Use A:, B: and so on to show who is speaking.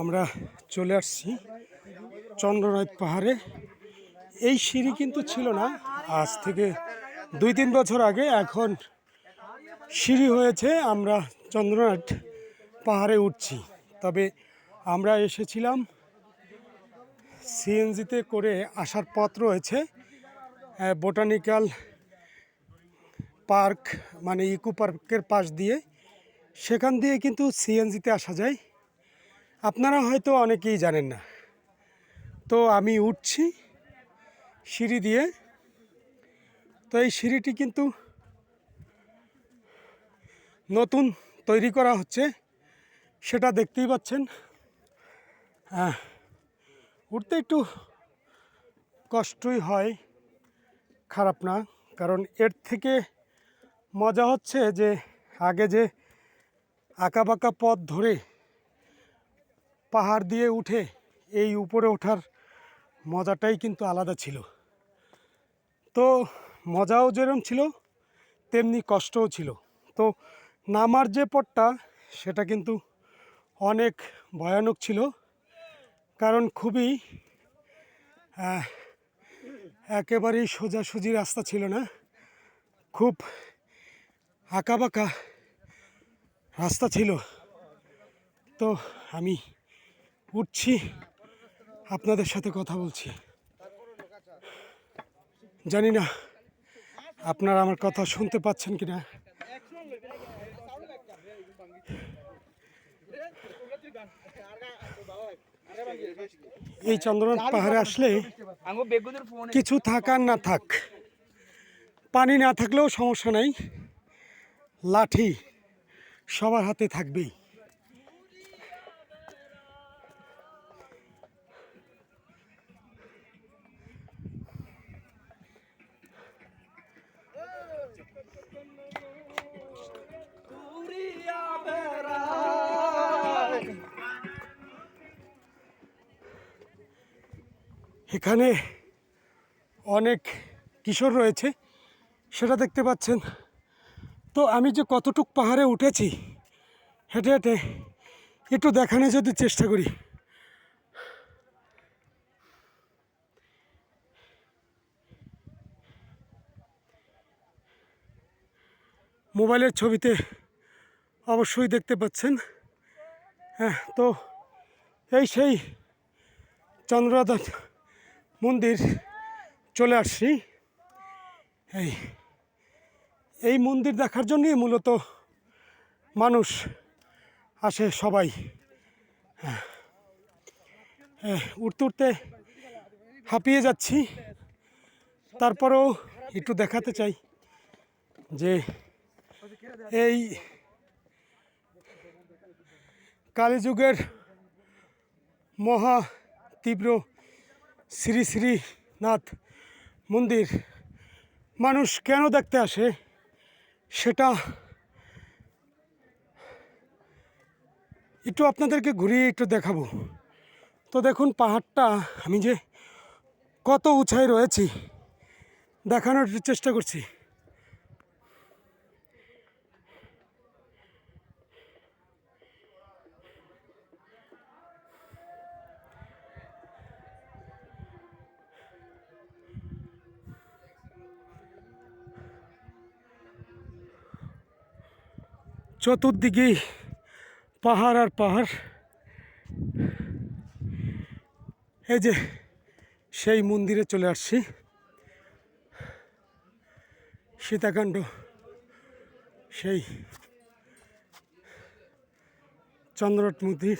A: আমরা চলে আসছি চন্দ্রনাথ পাহাড়ে। এই সিঁড়ি কিন্তু ছিল না। আজ থেকে দুই তিন বছর আগে এখন সিঁড়ি হয়েছে। আমরা চন্দ্রনাথ পাহাড়ে উঠছি। তবে আমরা এসেছিলাম সিএনজিতে করে আসার পথ রয়েছে। বোটানিক্যাল পার্ক মানে ইকো পার্কের পাশ দিয়ে। সেখান দিয়ে কিন্তু সিএনজিতে আসা যায়। আপনারা হয়তো অনেকেই জানেন না। তো আমি উঠছি সিঁড়ি দিয়ে। তো এই সিঁড়িটি কিন্তু নতুন তৈরি করা হচ্ছে, সেটা দেখতেই পাচ্ছেন। হ্যাঁ উঠতে একটু কষ্টই হয়, খারাপ না। কারণ এর থেকে মজা হচ্ছে যে আগে যে আঁকা বাঁকা পথ ধরে পাহাড় দিয়ে উঠে এই উপরে ওঠার মজাটাই কিন্তু আলাদা ছিল। তো মজাও যেরকম ছিল, তেমনি কষ্টও ছিল। তো নামার যে পথটা, সেটা কিন্তু অনেক ভয়ানক ছিল। কারণ খুবই একেবারেই সোজাসুজি রাস্তা ছিল না। খুব আঁকাবাঁকা রাস্তা ছিল। তো আমি উঠছি। আপনাদের সাথে কথা বলছি। জানি না, আপনারা আমার কথা শুনতে পাচ্ছেন কিনা। এই চন্দ্রনাথ পাহাড়ে আসলে কিছু থাক আর না থাক। পানি না থাকলেও সমস্যা নাই। লাঠি সবার হাতে থাকবেই। এখানে অনেক কিশোর রয়েছে, সেটা দেখতে পাচ্ছেন। তো আমি যে কতটুক পাহাড়ে উঠেছি, হেঁটে হেঁটে একটু দেখানো যদি চেষ্টা করি। মোবাইলের ছবিতে অবশ্যই দেখতে পাচ্ছেন। হ্যাঁ তো এই সেই চন্দ্রনাথ মন্দির চলে আসছি এই এই মন্দির দেখার জন্যই মূলত মানুষ আসে সবাই হ্যাঁ। হ্যাঁ, উঠতে উঠতে হাঁপিয়ে যাচ্ছি তারপরেও একটু দেখাতে চাই যে এই কালীযুগের মহা তীব্র শ্রী শ্রীনাথ মন্দির মানুষ কেন দেখতে আসে সেটা একটু আপনাদেরকে ঘুরিয়ে একটু দেখাবো। তো দেখুন পাহাড়টা, আমি যে কত উঁচাই রয়েছি, দেখানোর চেষ্টা করছি। চতুর্দিকেই পাহাড় আর পাহাড়। এই যে সেই মন্দিরে চলে আসছি। সীতাকাণ্ড সেই চন্দ্রট মন্দির